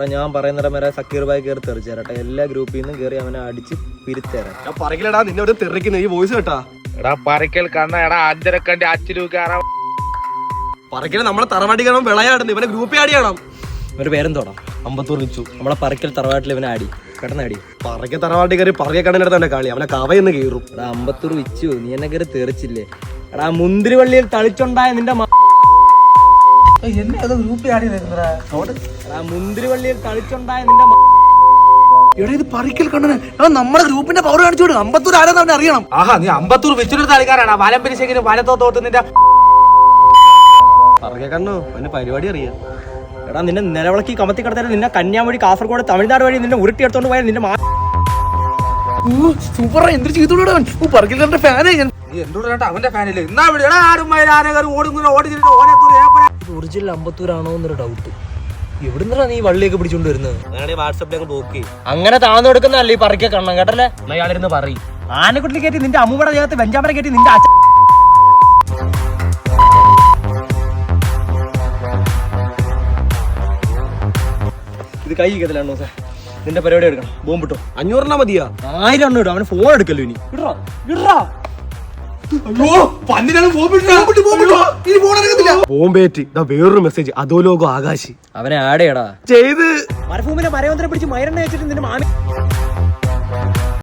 എടാ, ഞാൻ പറയുന്നിടം വരെ സക്കീർ ബായി കയറി തെറിച്ചേരട്ടെ എല്ലാ ഗ്രൂപ്പിൽ നിന്നും കയറി അവനെ അടിച്ച് പിരിച്ചേരാം ഞാൻ പറയില്ലടാ നിന്നെ അവിടെ തെറിക്കുന്ന. ഈ വോയിസ് കേട്ടാ? എടാ പറക്കൽ കണ്ണ എടാ അഞ്ചരക്കണ്ടി അച്ചിലു കയറാ പറക്കൽ നമ്മളെ തറവാട്ടി കാണാൻ വിളയാടുന്നു. ഇവനെ ഗ്രൂപ്പിൽ ആടിയാണോ ഇവരുടെ പേരെന്തോടാ? അമ്പത്തൂർ നിച്ചു നമ്മളെ പറക്കൽ തറവാട്ടിൽ ഇവനെ ആടി. കിടന്നാടി പറക്കെ തറവാട്ടി കയറി പറക്കെ കണ്ണിനടുത്ത് തന്നെ കളി. അവനെ കവയെന്ന് കീറും. എടാ അമ്പത്തൂർ വിച്ചു നീ എന്നെ കയറി തെറിച്ചില്ലേ? എടാ മുന്തിരി വള്ളിയിൽ തളിച്ചുണ്ടായ നിന്റെ മ- എന്നെ ഏതോ ഗ്രൂപ്പിൽ ആടി നിൽക്കുന്നടാ നിന്റെ എടാ ഇത് പറിക്കൽ കണ്ണന്. എടാ നമ്മുടെ ഗ്രൂപ്പിന്റെ പവർ കാണിച്ചു വിടും അമ്പത്തൂർ ആരാന്ന് അവനെ അറിയണം. ആഹാ നീ അമ്പത്തൂർ വെച്ചിട്ട് കളിക്കാരാണ് വലം ശേഖരം വലത്തോ തോട്ട് നിന്റെ കണ്ണു അവന്റെ പരിപാടി അറിയാം. എടാ നിന്നെ നിലവിളക്കി കമത്തി കടത്താൻ നിന്നെ കന്യാമൊഴി കാസർഗോഡ് തമിഴ്നാട് വഴി നിന്നെ ഉരുട്ടി എടുത്തോണ്ട് പോയാൽ നിന്റെ മാ സൂപ്പർ എന്ത് ചെയ്തോളൂ ഓ പറിക്കൽ കണ്ണന്റെ ഫാനേ ഞാൻ. നീ എന്തുകൊണ്ട് അവന്റെ ഫാനിൽ എന്നാ വിളി എടാ ആരും ഓടുന്നു ഓടി തിരിഞ്ഞ് ഒറിജിനൽ അമ്പത്തൂരാണോ എന്നൊരു ഡൗട്ട് എവിടുന്നാ നീ വള്ളിയൊക്കെ പിടിച്ചോണ്ട് വരുന്നത്? അങ്ങ് ബ്ലോക്ക് അങ്ങനെ താന്നു കൊടുക്കുന്നല്ലേ ഈ പറിക്ക കണ്ണം കേട്ടല്ലേ? അയാളിരുന്ന് പറയും. ആനക്കുട്ടിൽ കയറ്റി നിന്റെ അമ്മൂടെ ചേർത്ത് വെഞ്ചാമര കയറ്റി നിന്റെ അച്ഛൻ ഇത് കൈ കത്തിലാണോ സാർ നിന്റെ പരിപാടി എടുക്കണം. ബോംബിട്ടോ അഞ്ഞൂറെണ്ണ മതിയാ? ആയിരം എണ്ണം ഇടും. അവന് ഫോൺ എടുക്കല്ലോ ഇനി. ഇടറാ. ഇടറാ. ബോംബേറ്റ്. ഇതാ വേറൊരു മെസ്സേജ് അതോ ലോകോ ആകാശി. അവനെ ആടെയടാ. ചെയ്ത്. മരഭൂമിനെ മരവന്തരം പിടിച്ച് മൈരെണ്ണ വെച്ചിട്ട് നിന്റെ മാമി